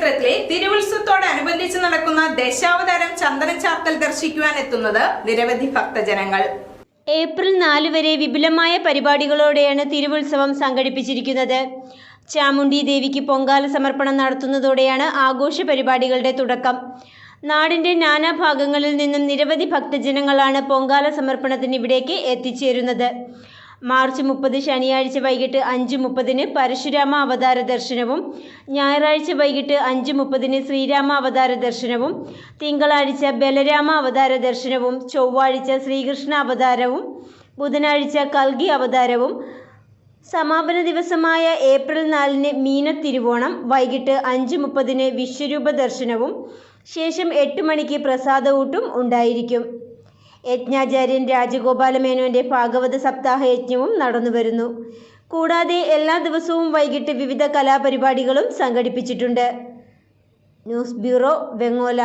കൂടാതെ തിരുവുത്സവത്തോടനുബന്ധിച്ച് നടക്കുന്ന ദശാവതാരം ചന്ദന ചാർത്തൽ ദർശിക്കുവാൻ എത്തുന്നത് നിരവധി ഭക്തജനങ്ങൾ. ഏപ്രിൽ നാല് വരെ വിപുലമായ പരിപാടികളോടെയാണ് തിരുവുത്സവം സംഘടിപ്പിച്ചിരിക്കുന്നത്. ചാമുണ്ഡി ദേവിക്ക് പൊങ്കാല സമർപ്പണം നടത്തുന്നതോടെയാണ് ആഘോഷ പരിപാടികളുടെ തുടക്കം. നാടിന്റെ നാനാഭാഗങ്ങളിൽ നിന്നും നിരവധി ഭക്തജനങ്ങളാണ് പൊങ്കാല സമർപ്പണത്തിന് ഇവിടേക്ക് എത്തിച്ചേരുന്നത്. മാർച്ച് മുപ്പത് ശനിയാഴ്ച വൈകിട്ട് അഞ്ച് മുപ്പതിന് പരശുരാമ അവതാര ദർശനവും ഞായറാഴ്ച വൈകിട്ട് അഞ്ച് മുപ്പതിന് ശ്രീരാമ അവതാര ദർശനവും തിങ്കളാഴ്ച ബലരാമ അവതാര ദർശനവും ചൊവ്വാഴ്ച ശ്രീകൃഷ്ണ അവതാരവും ബുധനാഴ്ച കൽഗി അവതാരവും സമാപന ദിവസമായ ഏപ്രിൽ നാലിന് മീനത്തിരുവോണം വൈകിട്ട് അഞ്ച് മുപ്പതിന് വിശ്വരൂപ ദർശനവും ശേഷം എട്ട് മണിക്ക് പ്രസാദ ഊട്ടും ഉണ്ടായിരിക്കും. യജ്ഞാചാര്യൻ രാജഗോപാലമേനോന്റെ ഭാഗവത സപ്താഹ യജ്ഞവും നടന്നുവരുന്നു. കൂടാതെ എല്ലാ ദിവസവും വൈകിട്ട് വിവിധ കലാപരിപാടികളും സംഘടിപ്പിച്ചിട്ടുണ്ട്. News bureau Vengola.